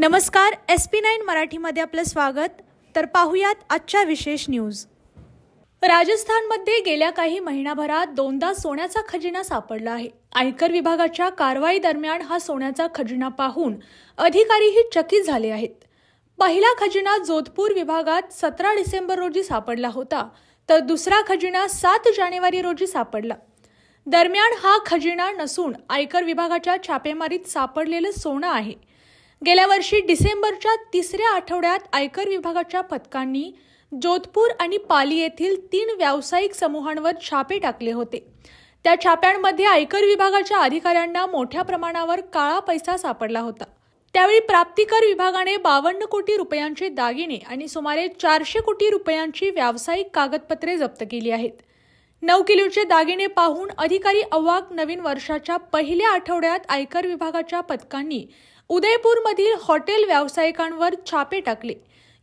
नमस्कार S P nine मराठीमध्ये आपलं स्वागत. तर पाहुयात आजच्या विशेष न्यूज राजस्थानमध्ये गेल्या काही महिनाभरात दोनदा सोन्याचा खजिना सापडला आहे. आयकर विभागाच्या कारवाई दरम्यान हा सोन्याचा खजिना पाहून अधिकारीही चकित झाले आहेत. पहिला खजिना जोधपूर विभागात सतरा डिसेंबर रोजी सापडला होता तर दुसरा खजिना सात जानेवारी रोजी सापडला. दरम्यान हा खजिना नसून आयकर विभागाच्या छापेमारीत सापडलेलं सोनं आहे. गेल्या वर्षी डिसेंबरच्या तिसऱ्या आठवड्यात आयकर विभागाच्या पथकांनी जोधपूर आणि पाली येथील तीन व्यावसायिक समूहांवर छापे टाकले होते. त्या छाप्यांमध्ये आयकर विभागाच्या अधिकाऱ्यांना मोठ्या प्रमाणावर काळा पैसा सापडला होता. त्यावेळी प्राप्तिकर विभागाने बावन्न कोटी रुपयांचे दागिने आणि सुमारे चारशे कोटी रुपयांची व्यावसायिक कागदपत्रे जप्त केली आहेत. नऊ किलोचे दागिने पाहून अधिकारी अवाक नवीन वर्षाच्या पहिल्या आठवड्यात आयकर विभागाच्या पथकांनी उदयपूरमधील हॉटेल व्यावसायिकांवर छापे टाकले.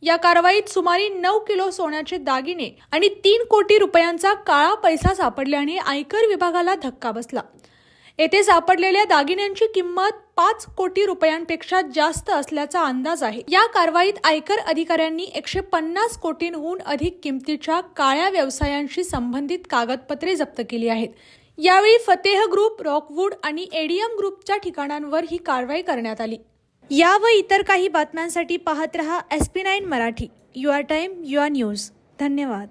या कारवाईत सुमारे नऊ किलो सोन्याचे दागिने आणि तीन कोटी रुपयांचा काळा पैसा सापडल्याने आयकर विभागाला धक्का बसला. येथे सापडलेल्या दागिन्यांची किंमत पाच कोटी रुपयांपेक्षा जास्त असल्याचा अंदाज आहे. या कारवाईत आयकर अधिकाऱ्यांनी एकशे पन्नास कोटींहून अधिक किमतीच्या काळ्या व्यवसायांशी संबंधित कागदपत्रे जप्त केली आहेत. यावेळी फतेह ग्रुप रॉकवूड आणि एडीएम ग्रुपच्या ठिकाणांवर ही कारवाई करण्यात आली. या व इतर काही बातम्यांसाठी पाहत रहा S P nine Marathi. Your time your news. धन्यवाद.